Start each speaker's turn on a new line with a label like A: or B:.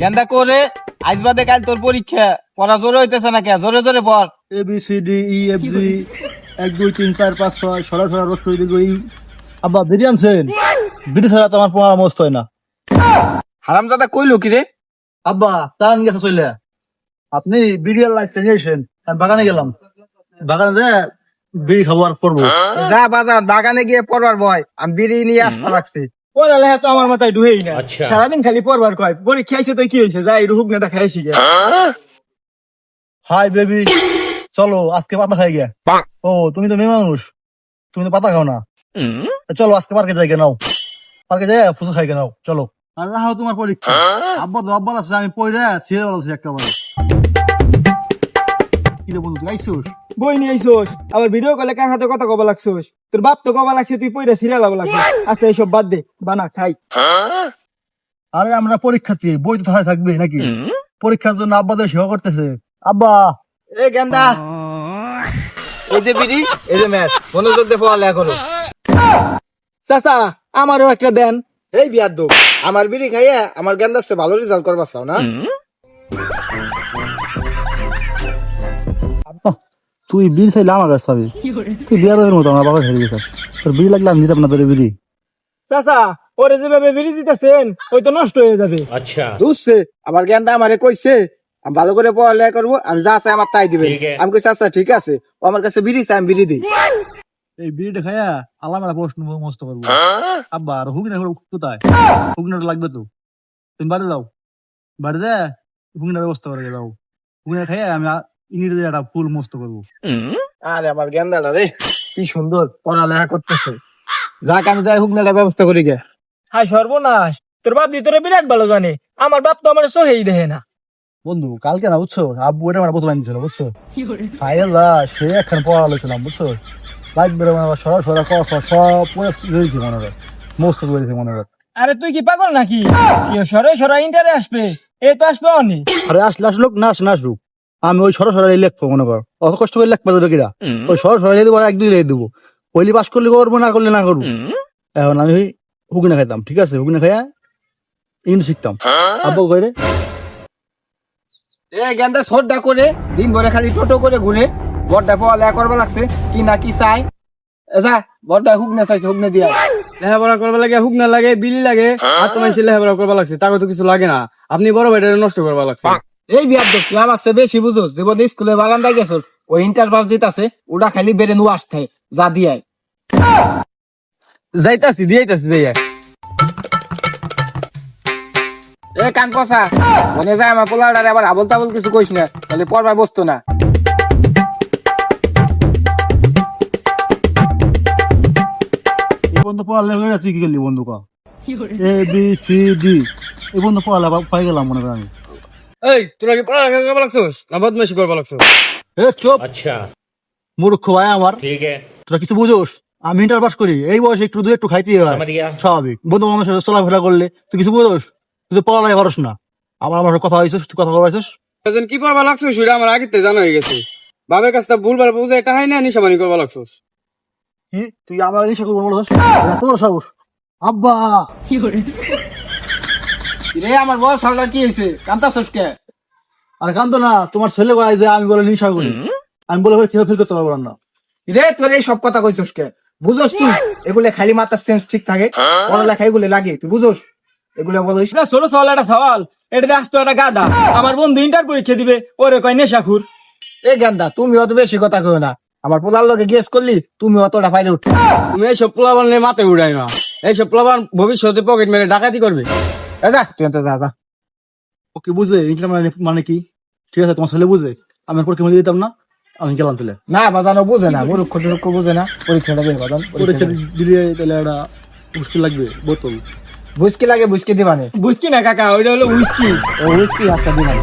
A: গেন্দা করে আজ বাদে কাল তোর পরীক্ষা। পড়া জোরে হইতেছে না কে জোরে জোরে পড়।
B: A B C D E F G এক দুই তিন চার পাঁচ ছয় সরা সরা রসই দীর্ঘ ই আব্বা বিড়ি আনছেন? বিড়ি ছাড়া তো আমার পড়া মস্ত হয় না।
A: হারামজাদা কইলো কি রে?
B: আব্বা টান গেছে চলে আপনি বিড়ি আর লাইফ নিয়েছেন আমি বাগানে গেলাম। বাগানে যে বিড়ি খাব আর করব
A: যা বাজার বাগানে গিয়ে পড়বার ভয়। আমি বিড়ি নিয়ে আসতে লাগছি।
C: পড়ালেখা তো আমার মাথায় ঢুকেই না। সারাদিন খালি পড়বার কয় পরীক্ষা আইসে তো কি হয়েছে? যাই রুহুক নেটা খাই শিখে
B: হাই বেবি চলো আজকে পাতা খাই গে ও তুমি তো মেয়ে মানুষ তুমি তো পাতা খাও না। চলো আজকে পার্কে যাই গে নাও। পার্কে যাই ফুসু খাই গে নাও। চলো। আর রাহো তোমার পরীক্ষা। আব্বা তো আব্বা আছে আমি পড়ে ছেড়ে বলছি একটা বলে কি রে বন্ধু আইসুস?
C: বই নিয়ে আইসোস। আবার ভিডিও কলে কার হাতে কথা কবা লাগছোস? তোর বাপ তো কবা লাগছে তুই পয়রা সিরিয়াল হবা লাগছে আচ্ছা এইসব বাদ দে বানা খাই।
B: আরে আমরা পরীক্ষার্থী বই তো থাকায় থাকবে নাকি? পরীক্ষার জন্য আব্বাদের সেবা করতেছে। আব্বা!
A: এ গেন্দা! এই যে বিড়ি এই যে ম্যাচ মনোযোগ দিয়ে পড়ালেখা করো
C: চাচা আমারও একটা দেন।
A: এই বিয়ার দো আমার বিড়ি খাইয়া আমার গেন্দার চেয়ে ভালো রেজাল্ট করবার চাও না?
B: তুই বিড়ি চাইলে আমার কাছে পাবি তুই বিয়া দেবের মতো আমার বাবা হেরে গেছিস তোর বিড়ি লাগলে আমি দিতাম না তোর বিড়ি।
C: চাচা ওরে যেভাবে বিড়ি দিতেছেন ওই তো নষ্ট হয়ে যাবে। আচ্ছা।
A: বুঝছে আমার জ্ঞানটা আমারে কইছে আমি ভালো করে পড়ালেখা করব আর যা আছে আমার তাই দিবে। আমি কইছি আচ্ছা ঠিক আছে ও আমার কাছে বিড়ি চাই আমি বিড়ি দিই।
B: এই বিড়িটা খাইয়া আলাম একটা প্রশ্ন মস্ত করব। আব্বা আর হুগনা কোথায়? হুগনাটা লাগবে তো। তুমি বাড়ি যাও। বাড়ি যা হুগনার ব্যবস্থা করে যাও হুগনা খাইয়া আমি ইংরেজি একটা ফুল মস্ত করব।
A: আরে আমার জ্ঞানদাটা রে কি সুন্দর পড়ালেখা করতেছে। যাক আমি যাই হোক না ব্যবস্থা করি গে।
C: হাই সর্বনাশ তোর বাপ দি তোরে বিরাট ভালো জানে আমার বাপ তো আমার সহেই দেখে না।
B: বন্ধু কালকে না বুঝছ? আব্বু এটা আমার বোতল আনছিল বুঝছ? খাইয়া সে একখান পড়া লেছিলাম বুঝছ? লাইট বেরো মানে সরা সরা ক খ সব পুরো রয়েছে মনে কর মস্ত করেছে মনে কর
C: আরে তুই কি পাগল নাকি? কি সরে সরা ইন্টারে আসবে? এ তো আসবে অনি।
B: আরে আসলে আসলুক না আসলে আসলুক। আমি ওই সরা সরা লিখব মনে কর। অত কষ্ট করে লিখব দেবে কিরা ওই সরা সরা লিখে দেবো এক দুই লিখে দেবো। পইলি পাস করলে করব না করলে না করব। এখন আমি ওই হুগনা খাইতাম ঠিক আছে? হুগনা খাইয়া ইংলিশ শিখতাম। আব্বু কইরে
A: এ গেন্দা সর্দা করে দিন ভরে খালি টোটো করে ঘুরে বড়টা পড়ালেখা করবা লাগছে কি না কি চাই? যা বড়টা হুকনে চাইছে হুকনে দিয়া।
D: লেখাপড়া করবা লাগে হুক না লাগে বিলি লাগে আর তোমার করবা লাগছে তাকে তো কিছু লাগে না। আপনি বড় ভাইটা নষ্ট করবা লাগছে।
A: এই বিয়ার দেখ তুই আমার বেশি বুঝো জীবন স্কুলে বাগানটা গেছ ওই ইন্টার পাস দিতাছে ওটা খালি বেড়ে নু আসতে যা দিয়াই।
D: যাইতাছি দিয়াইতাছি যাইয়া।
A: এ কান কষা মনে যায় আমার আবার আবল তাবল কিছু কইস না তাহলে পড়বার বসতো না।
B: বন্ধু পড়ালে হয়ে গেছে কি গেলি বন্ধু কা এ বি সি ডি। এই বন্ধু পড়ালে পাই গেলাম মনে কর আমি।
D: এই তোরা কি পড়ালেখা করবা লাগছস? না বদমাইশি করবা লাগছস?
B: এ চুপ। আচ্ছা। মূর্খ ভাই আমার। ঠিক তোরা কিছু বুঝোস? আমি ইন্টার পাস করি। এই বয়সে একটু দু একটু খাইতে হয়। স্বাভাবিক। বন্ধু আমার সাথে চলাফেরা করলে তুই কিছু বুঝোস? তুই তো পড়ালেখা পারস না। আমার আমার কথা হয়েছিস তুই কথা বলাইছিস
D: কি পড়বা লাগছস? সেটা আমার আগে থেকে জানা হয়ে গেছে। বাবার কাছে ভুলবার বুঝে এটা হয় না নিশামানি করবা লাগছস।
B: কি? তুই আমার নিশা করব বলছিস? সাহস। আব্বা!
A: রে আমার সরকার কি হয়েছে? কান্তা সসকে
B: আর না তোমার ছেলে ভাই যে আমি বলে নিশা করি। আমি বলে কেউ ফিল করতে পারব না
A: রে তোর এই সব কথা কইছস কে? বুঝোস তুই? এগুলো খালি মাথার সেন্স ঠিক থাকে। পড়ালেখা এগুলো লাগে তুই বুঝোস? এগুলো বলিস?
C: এটা ছোট সওয়াল একটা সওয়াল। এটা আসতো একটা গাদা আমার বন্ধু ইন্টার পরীক্ষা দিবে ওরে কয় নেশাখুর।
A: এ গান্দা তুমি অত বেশি কথা কই না। আমার পোলার লোকে গেস করলি তুমি অতটা ফাইলে উঠ
D: তুমি এইসব প্লাবান নিয়ে মাথায় উড়াই না এইসব প্লাবান ভবিষ্যতে পকেট মেরে ডাকাতি করবে।
A: যা তুই যা যা।
B: ওকে বুঝে ইন্টার মানে মানে কি? ঠিক আছে তোমার ছেলে বুঝে? আমি পরীক্ষা মধ্যে দিতাম না আমি গেলাম তাহলে।
A: না বাজানো বুঝে না মূর্খ টুরুক্ষ বুঝে না। পরীক্ষাটা দেবে বাজান
B: পরীক্ষা দিলে তাহলে একটা মুশকিল লাগবে বোতল।
A: বুঝকি লাগে বুঝকি দিবানে।
C: বুঝকি না কাকা ওইটা হলো উইস্কি
A: ও বুঝকি আচ্ছা দিবানে।